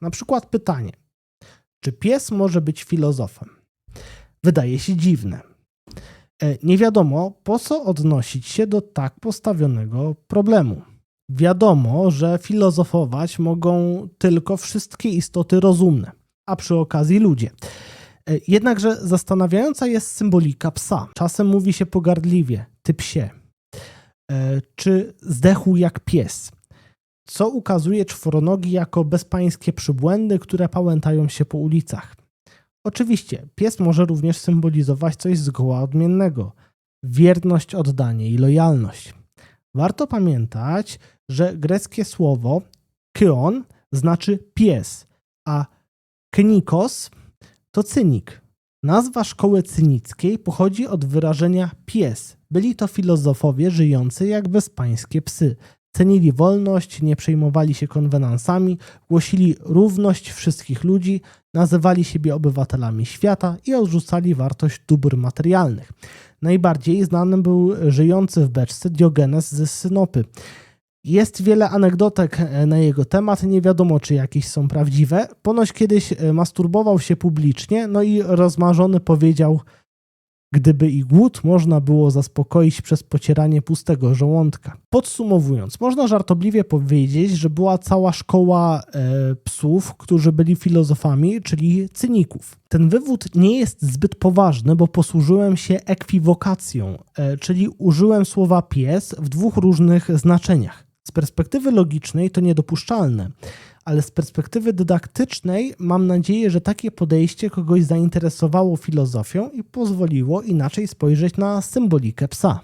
Na przykład pytanie: czy pies może być filozofem? Wydaje się dziwne. E, Nie wiadomo, po co odnosić się do tak postawionego problemu. Wiadomo, że filozofować mogą tylko wszystkie istoty rozumne, a przy okazji ludzie. E, Jednakże zastanawiająca jest symbolika psa. Czasem mówi się pogardliwie: ty psie. Czy zdechł jak pies? Co ukazuje czworonogi jako bezpańskie przybłędy, które pałętają się po ulicach. Oczywiście, pies może również symbolizować coś zgoła odmiennego wierność, oddanie i lojalność. Warto pamiętać, że greckie słowo kyon znaczy pies, a knikos to cynik. Nazwa szkoły cynickiej pochodzi od wyrażenia pies. Byli to filozofowie żyjący jak bezpańskie psy. Cenili wolność, nie przejmowali się konwenansami, głosili równość wszystkich ludzi, nazywali siebie obywatelami świata i odrzucali wartość dóbr materialnych. Najbardziej znanym był żyjący w beczce Diogenes ze Synopy. Jest wiele anegdotek e, na jego temat, nie wiadomo czy jakieś są prawdziwe. Ponoć kiedyś e, masturbował się publicznie, no i rozmarzony powiedział, gdyby i głód można było zaspokoić przez pocieranie pustego żołądka. Podsumowując, można żartobliwie powiedzieć, że była cała szkoła e, psów, którzy byli filozofami, czyli cyników. Ten wywód nie jest zbyt poważny, bo posłużyłem się ekwiwokacją, e, czyli użyłem słowa pies w dwóch różnych znaczeniach. Z perspektywy logicznej to niedopuszczalne, ale z perspektywy dydaktycznej mam nadzieję, że takie podejście kogoś zainteresowało filozofią i pozwoliło inaczej spojrzeć na symbolikę psa.